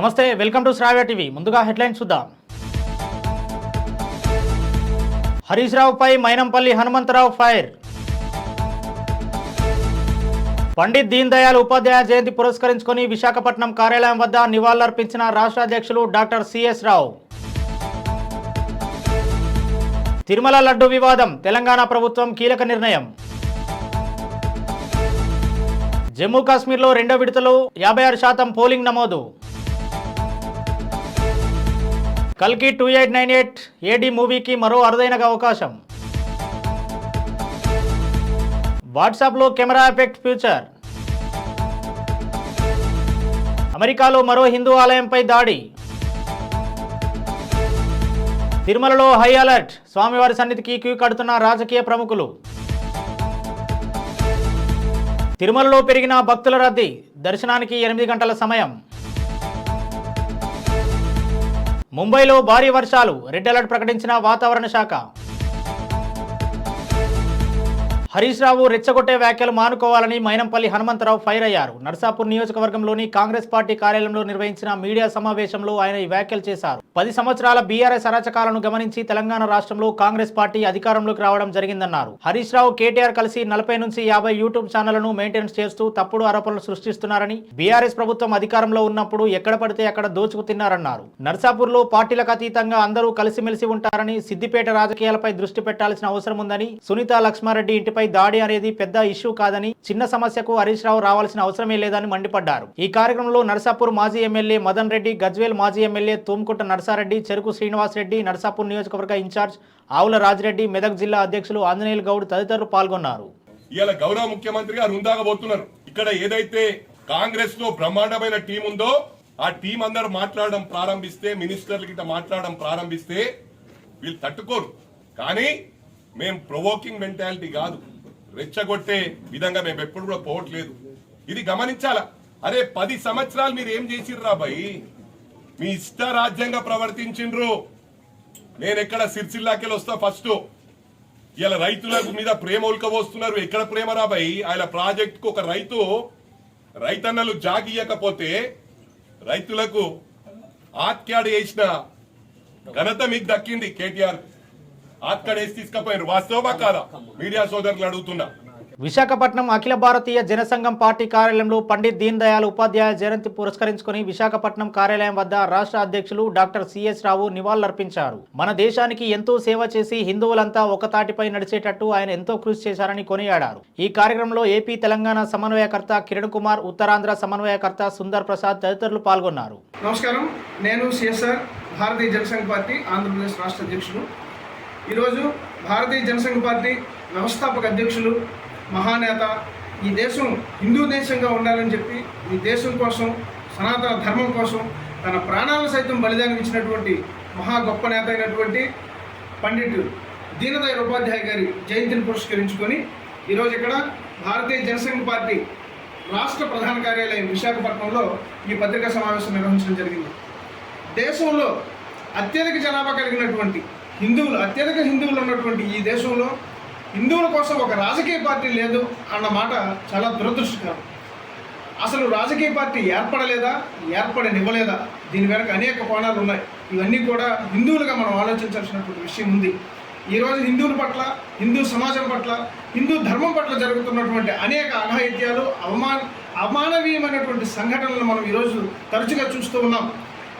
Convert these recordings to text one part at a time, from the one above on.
నమస్తే welcome to Shravya TV. ముందుగా headlines చూద్దాం. హరీష్ రావుపై మైనంపల్లి హనుమంతరావు ఫైర్. పండిత్ దీన్ దయాళ్ ఉపాధ్యాయ జయంతి పురస్కరించుకొని విశాఖపట్నం కార్యాలయం వద్ద నివాళులర్పించిన రాష్ట్ర అధ్యక్షులు doctor C S Rao. Tirumala laddu వివాదం తెలంగాణ ప్రభుత్వం కీలక నిర్ణయం. జమ్మూ కాశ్మీర్లో రెండో విడతలో యాభై ఆరు శాతం పోలింగ్ నమోదు. కల్కి two eight nine eight AD మూవీకి మరో అరుదైన అవకాశం. వాట్సాప్లో కెమెరా ఎఫెక్ట్ ఫ్యూచర్. అమెరికాలో మరో హిందూ ఆలయంపై దాడి. తిరుమలలో హై అలర్ట్ స్వామివారి సన్నిధికి క్యూ కడుతున్న రాజకీయ ప్రముఖులు. తిరుమలలో పెరిగిన భక్తుల రద్దీ దర్శనానికి ఎనిమిది గంటల సమయం. ముంబైలో భారీ వర్షాలు రెడ్ అలర్ట్ ప్రకటించిన వాతావరణ శాఖ. హరీష్ రావు రెచ్చగొట్టే వ్యాఖ్యలు మానుకోవాలని మైనంపల్లి హనుమంతరావు ఫైర్ అయ్యారు. నర్సాపూర్ నియోజకవర్గంలోని కాంగ్రెస్ పార్టీ కార్యాలయంలో నిర్వహించిన మీడియా సమావేశంలో ఆయన ఈ వ్యాఖ్యలు చేశారు. పది సంవత్సరాల బీఆర్ఎస్ అరాచకాలను గమనించి తెలంగాణ రాష్ట్రంలో కాంగ్రెస్ పార్టీ అధికారంలోకి రావడం జరిగిందన్నారు. హరీష్ రావు కేటీఆర్ కలిసి నలభై నుంచి యాభై యూట్యూబ్ ఛానళ్ళను మెయింటెనెన్స్ చేస్తూ తప్పుడు ఆరోపణలు సృష్టిస్తున్నారని బీఆర్ఎస్ ప్రభుత్వం అధికారంలో ఉన్నప్పుడు ఎక్కడ పడితే అక్కడ దోచుకు తిన్నారన్నారు నర్సాపూర్లో పార్టీలకు అతీతంగా అందరూ కలిసిమెలిసి ఉంటారని సిద్దిపేట రాజకీయాలపై దృష్టి పెట్టాల్సిన అవసరం ఉందని సునీత లక్ష్మారెడ్డి ఇంటిపై దాడి అనేది పెద్ద ఇష్యూ కాదని చిన్న సమస్యకు హరీష్ రావు రావాల్సిన అవసరమే లేదని మండిపడ్డారు. ఈ కార్యక్రమంలో నర్సాపూర్ మాజీ ఎమ్మెల్యే మదన్ రెడ్డి గజ్వేల్ మాజీ ఎమ్మెల్యే తూమ్కుంట నర్సారెడ్డి చెరుకు శ్రీనివాస్ రెడ్డి నర్సాపూర్ నియోజకవర్గ ఇన్ఛార్జ్ ఆవుల రాజిరెడ్డి మెదక్ జిల్లా అధ్యక్షులు ఆంజనేయులు గౌడ్ తదితరులు పాల్గొన్నారు. ఇవాళ గౌరవ ముఖ్యమంత్రి గారు హుందాగా ఇక్కడ ఏదైతే కాంగ్రెస్లో బ్రహ్మాండమైన టీం ఉందో ఆ టీం అందరు మాట్లాడడం ప్రారంభిస్తే మినిస్టర్ల గిట్ట మాట్లాడడం ప్రారంభిస్తే వీళ్ళు తట్టుకోరు. కానీ మేం ప్రొవోకింగ్ మెంటాలిటీ కాదు. రెచ్చగొట్టే విధంగా మేము ఎప్పుడు కూడా పోవట్లేదు. ఇది గమనించాలా? అరే పది సంవత్సరాలు మీరు ఏం చేసిర్రా భయ్ మీ ఇష్ట రాజ్యంగా ప్రవర్తించిండ్రు. నేను ఎక్కడ సిరిసిల్లాకెళ్ళి వస్తా ఫస్ట్. ఇలా రైతుల మీద ప్రేమ ఉల్కబోస్తున్నారు ఎక్కడ ప్రేమ రాబాయి ఆయన ప్రాజెక్టుకు ఒక రైతు రైతన్నలు జాగియకపోతే రైతులకు ఆత్యాడు చేసిన ఘనత మీకు దక్కింది కేటీఆర్. ఆత్కాడ వేసి తీసుకపోయారు వాస్తవమా కాదా మీడియా సోదరులు అడుగుతున్నా. విశాఖపట్నం అఖిల భారతీయ జనసంఘం పార్టీ కార్యాలయంలో పండిత్ దీన్ దయాళ్ ఉపాధ్యాయ జయంతి పురస్కరించుకుని విశాఖపట్నం కార్యాలయం వద్ద రాష్ట్ర అధ్యక్షులు డాక్టర్ సిఎస్ రావు నివాళులర్పించారు. మన దేశానికి ఎంతో సేవ చేసి హిందువులంతా ఒక తాటిపై నడిచేటట్టు ఆయన ఎంతో కృషి చేశారని కొనియాడారు. ఈ కార్యక్రమంలో ఏపీ తెలంగాణ సమన్వయకర్త కిరణ్ కుమార్ ఉత్తరాంధ్ర సమన్వయకర్త సుందర్ ప్రసాద్ తదితరులు పాల్గొన్నారు. నమస్కారం. నేను C S R Bharatiya Janasangh party Andhra Pradesh రాష్ట్ర అధ్యక్షులు ఈరోజు భారతీయ జనసంఘ పార్టీ వ్యవస్థాపక అధ్యక్షులు మహానేత ఈ దేశం హిందూ దేశంగా ఉండాలని చెప్పి ఈ దేశం కోసం సనాతన ధర్మం కోసం తన ప్రాణాలను సైతం బలిదానం ఇచ్చినటువంటి మహా గొప్ప నేత అయినటువంటి పండిట్ దీనదయాళ్ ఉపాధ్యాయ గారి జయంతిని పురస్కరించుకొని ఈరోజు ఇక్కడ భారతీయ జనసంఘ పార్టీ రాష్ట్ర ప్రధాన కార్యాలయం విశాఖపట్నంలో ఈ పత్రికా సమావేశం నిర్వహించడం జరిగింది. దేశంలో అత్యధిక జనాభా కలిగినటువంటి హిందువులు అత్యధిక హిందువులు ఉన్నటువంటి ఈ దేశంలో హిందువుల కోసం ఒక రాజకీయ పార్టీ లేదు అన్న మాట చాలా దురదృష్టకరం. అసలు రాజకీయ పార్టీ ఏర్పడలేదా? ఏర్పడనివ్వలేదా? దీని వెనక అనేక కోణాలు ఉన్నాయి. ఇవన్నీ కూడా హిందువులుగా మనం ఆలోచించాల్సినటువంటి విషయం ఉంది. ఈరోజు హిందువుల పట్ల హిందూ సమాజం పట్ల హిందూ ధర్మం పట్ల జరుగుతున్నటువంటి అనేక అఘాయిత్యాలు అవమాన అమానవీయమైనటువంటి సంఘటనలు మనం ఈరోజు తరచుగా చూస్తూ ఉన్నాం.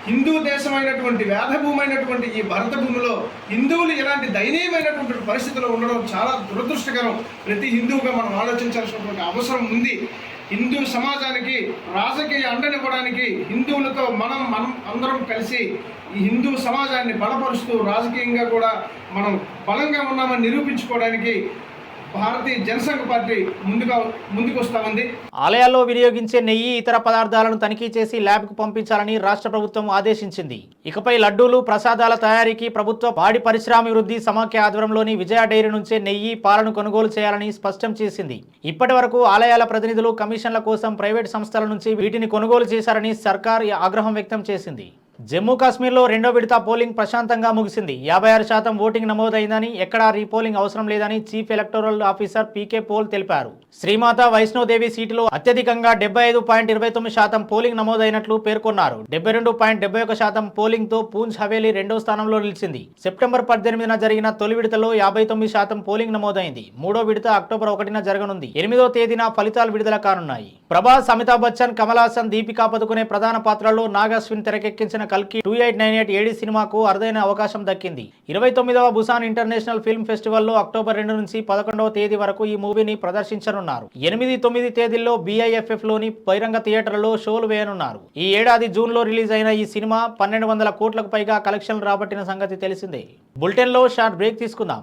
హిందూ దేశమైనటువంటి వేదభూమైనటువంటి ఈ భరత భూమిలో హిందువులు ఇలాంటి దయనీయమైనటువంటి పరిస్థితిలో ఉండడం చాలా దురదృష్టకరం. ప్రతి హిందువుగా మనం ఆలోచించాల్సినటువంటి అవసరం ఉంది. హిందూ సమాజానికి రాజకీయ అండనివ్వడానికి హిందువులతో మనం మనం అందరం కలిసి ఈ హిందూ సమాజాన్ని బలపరుస్తూ రాజకీయంగా కూడా మనం బలంగా ఉన్నామని నిరూపించుకోవడానికి భారతీయ జనసంఘ పార్టీ ముందుగా ముందుకు ఉంది ఆలయాల్లో వినియోగించే నెయ్యి ఇతర పదార్థాలను తనిఖీ చేసి ల్యాబ్కు పంపించాలని రాష్ట్ర ప్రభుత్వం ఆదేశించింది. ఇకపై లడ్డూలు ప్రసాదాల తయారీకి ప్రభుత్వ పాడి పరిశ్రామివృద్ధి సమాఖ్య ఆధ్వర్యంలోని విజయ డైరీ నుంచే నెయ్యి పాలను కొనుగోలు చేయాలని స్పష్టం చేసింది. ఇప్పటి వరకు ఆలయాల ప్రతినిధులు కమిషన్ల కోసం ప్రైవేట్ సంస్థల నుంచి వీటిని కొనుగోలు చేశారని సర్కార్ ఆగ్రహం వ్యక్తం చేసింది. జమ్మూ కాశ్మీర్లో రెండో విడత పోలింగ్ ప్రశాంతంగా ముగిసింది. యాభై ఆరు శాతం ఓటింగ్ నమోదైందని ఎక్కడా రీపోలింగ్ అవసరం లేదని chief electoral officer P K Pole తెలిపారు. శ్రీమాత వైష్ణోదేవి సీటులో అత్యధికంగా డెబ్బై ఐదు పాయింట్ ఇరవై తొమ్మిది శాతం పోలింగ్ నమోదైనట్లు పేర్కొన్నారు. డెబ్బై రెండు పాయింట్ డెబ్బై ఒక శాతం పోలింగ్తో పూంచ్ హవేలీ రెండో స్థానంలో నిలిచింది. సెప్టెంబర్ పద్దెనిమిదిన జరిగిన తొలి విడతలో యాభై తొమ్మిది శాతం పోలింగ్ నమోదైంది. మూడో విడత అక్టోబర్ ఒకటిన జరగనుంది. ఎనిమిదో తేదీన ఫలితాలు విడుదల కానున్నాయి. ప్రభాస్ అమితాబ్ బచ్చన్ కమల్ హాసన్ దీపికా పదుకునే ప్రధాన పాత్రలో నాగాశ్విన్ తెరకెక్కించిన కల్కి two eight nine eight AD సినిమాకు అరుదైన అవకాశం దక్కింది. ఇరవై తొమ్మిదవ బుసాన్ ఇంటర్నేషనల్ ఫిల్మ్ ఫెస్టివల్లో అక్టోబర్ రెండు నుంచి పదకొండవ తేదీ వరకు ఈ మూవీని ప్రదర్శించనున్నారు. ఎనిమిది తొమ్మిది తేదీల్లో బీఐఎఫ్ఎఫ్లోని బహిరంగ థియేటర్లో షోలు వేయనున్నారు. ఈ ఏడాది జూన్లో రిలీజ్ అయిన ఈ సినిమా పన్నెండు వందల కోట్లకు పైగా కలెక్షన్లు రాబట్టిన సంగతి తెలిసిందే. బులెటిన్లో షార్ట్ బ్రేక్ తీసుకుందాం.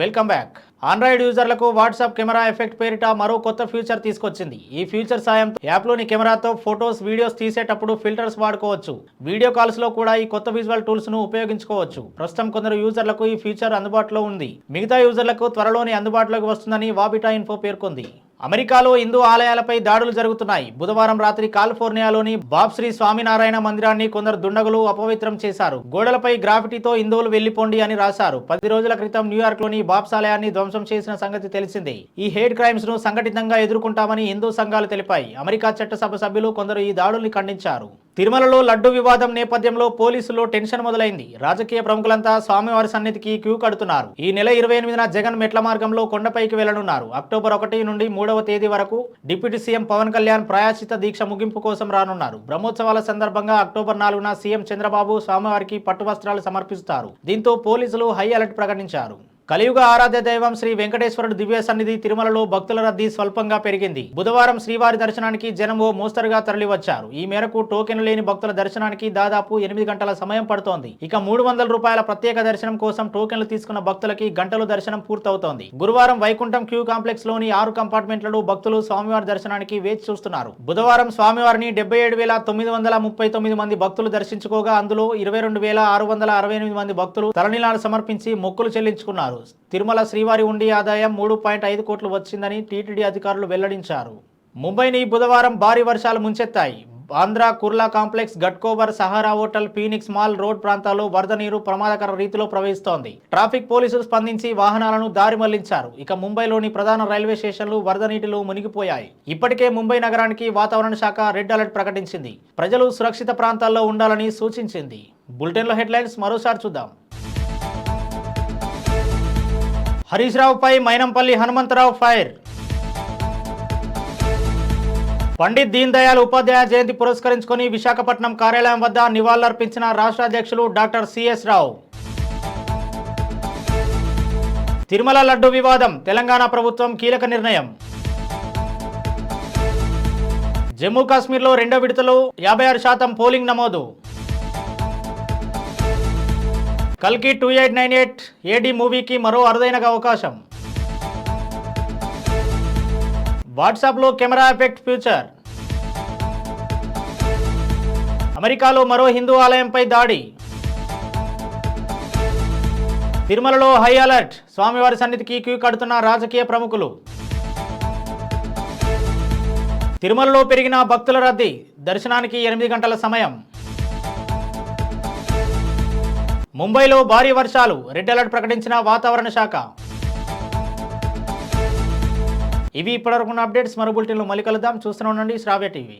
Welcome back. ఆండ్రాయిడ్ యూజర్లకు వాట్సాప్ కెమెరా ఎఫెక్ట్ పేరిట మరో కొత్త ఫ్యూచర్ తీసుకొచ్చింది. ఈ ఫ్యూచర్ సాయంతో యాప్లోని కెమెరాతో ఫొటోస్ వీడియోస్ తీసేటప్పుడు ఫిల్టర్స్ వాడుకోవచ్చు. వీడియో కాల్స్లో కూడా ఈ కొత్త విజువల్ టూల్స్ను ఉపయోగించుకోవచ్చు. ప్రస్తుతం కొందరు యూజర్లకు ఈ ఫీచర్ అందుబాటులో ఉంది. మిగతా యూజర్లకు త్వరలోనే అందుబాటులోకి వస్తుందని వాబిటా ఇన్ఫో పేర్కొంది. అమెరికాలో హిందూ ఆలయాలపై దాడులు జరుగుతున్నాయి. బుధవారం రాత్రి కాలిఫోర్నియాలోని బాబ్శ్రీ స్వామినారాయణ మందిరాన్ని కొందరు దుండగులు అపవిత్రం చేశారు. గోడలపై గ్రాఫిటీతో హిందువులు వెళ్ళిపోండి అని రాశారు. పది రోజుల క్రితం న్యూయార్క్లోని బాబ్స్ ఆలయాన్ని ధ్వంసం చేసిన సంగతి తెలిసిందే. ఈ హేట్ క్రైమ్స్ను సంఘటితంగా ఎదుర్కొంటామని హిందూ సంఘాలు తెలిపాయి. అమెరికా చట్టసభ సభ్యులు కొందరు ఈ దాడుల్ని ఖండించారు. తిరుమలలో లడ్డు వివాదం నేపథ్యంలో పోలీసులు టెన్షన్ మొదలైంది. రాజకీయ ప్రముఖులంతా స్వామివారి సన్నిధికి క్యూ కడుతున్నారు. ఈ నెల ఇరవై ఎనిమిదిన జగన్ మెట్ల మార్గంలో కొండపైకి వెళ్ళనున్నారు. అక్టోబర్ ఒకటి నుండి మూడవ తేదీ వరకు డిప్యూటీ సీఎం పవన్ కళ్యాణ్ ప్రాయశ్చిత దీక్ష ముగింపు కోసం రానున్నారు. బ్రహ్మోత్సవాల సందర్భంగా అక్టోబర్ నాలుగున సీఎం చంద్రబాబు స్వామివారికి పట్టు వస్త్రాలు సమర్పిస్తారు. దీంతో పోలీసులు హై అలర్ట్ ప్రకటించారు. కలియుగ ఆరాధ్య దైవం శ్రీ వెంకటేశ్వరుడు దివ్య సన్నిధి తిరుమలలో భక్తుల రద్దీ స్వల్పంగా పెరిగింది. బుధవారం శ్రీవారి దర్శనానికి జనం ఓ మోస్తరుగా తరలివచ్చారు. ఈ మేరకు టోకెన్లు లేని భక్తుల దర్శనానికి దాదాపు ఎనిమిది గంటల సమయం పడుతోంది. ఇక మూడు వందల రూపాయల ప్రత్యేక దర్శనం కోసం టోకెన్లు తీసుకున్న భక్తులకి గంటలు దర్శనం పూర్తవుతోంది. గురువారం వైకుంఠం క్యూ కాంప్లెక్స్లోని ఆరు కంపార్ట్మెంట్లలో భక్తులు స్వామివారి దర్శనానికి వేచి చూస్తున్నారు. బుధవారం స్వామివారిని డెబ్బై ఏడు వేల తొమ్మిది వందల ముప్పై తొమ్మిది మంది భక్తులు దర్శించుకోగా అందులో ఇరవై రెండు వేల ఆరు వందల అరవై ఎనిమిది మంది భక్తులు తలనీలాలు సమర్పించి మొక్కులు చెల్లించుకున్నారు. తిరుమల శ్రీవారి ఉండి ఆదాయం మూడు పాయింట్ ఐదు కోట్లు వచ్చిందని టీటీడీ అధికారులు వెల్లడించారు. ముంబైని బుధవారం భారీ వర్షాలు ముంచెత్తాయి. Andhra Kurla complex Ghatkopar Sahara hotel Phoenix mall road ప్రాంతాల్లో వరద నీరు ప్రమాదకర రీతిలో ప్రవహిస్తోంది. ట్రాఫిక్ పోలీసులు స్పందించి వాహనాలను దారి మళ్ళించారు. ఇక ముంబైలోని ప్రధాన రైల్వే స్టేషన్లు వరద నీటిలో మునిగిపోయాయి. ఇప్పటికే ముంబై నగరానికి వాతావరణ శాఖ రెడ్ అలర్ట్ ప్రకటించింది. ప్రజలు సురక్షిత ప్రాంతాల్లో ఉండాలని సూచించింది. బులెటిన్లో హెడ్లైన్స్ మరోసారి చూద్దాం. హరీష్ రావుపై మైనంపల్లి హనుమంతరావు ఫైర్. పండిత్ దీన్ దయాళ్ ఉపాధ్యాయ జయంతి పురస్కరించుకొని విశాఖపట్నం కార్యాలయం వద్ద నివాళులర్పించిన రాష్ట్ర అధ్యక్షులు doctor C S Rao. Tirumala laddu వివాదం తెలంగాణ ప్రభుత్వం కీలక నిర్ణయం. జమ్మూ కాశ్మీర్లో రెండో విడతలో యాభై ఆరు శాతం పోలింగ్ నమోదు. కల్కి two eight nine eight AD మూవీకి మరో అరుదైన అవకాశం. వాట్సాప్లో కెమెరా ఎఫెక్ట్ ఫ్యూచర్. అమెరికాలో మరో హిందూ ఆలయంపై దాడి. తిరుమలలో హై అలర్ట్ స్వామివారి సన్నిధికి క్యూ కడుతున్న రాజకీయ ప్రముఖులు. తిరుమలలో పెరిగిన భక్తుల రద్దీ దర్శనానికి ఎనిమిది గంటల సమయం. ముంబైలో భారీ వర్షాలు రెడ్ అలర్ట్ ప్రకటించిన వాతావరణ శాఖ. ఇవి ఇప్పటివరకు అప్డేట్స్. మరో బులెటిన్లో మళ్ళీ కలుద్దాం. చూస్తూనే ఉండండి శ్రావ్య టీవీ.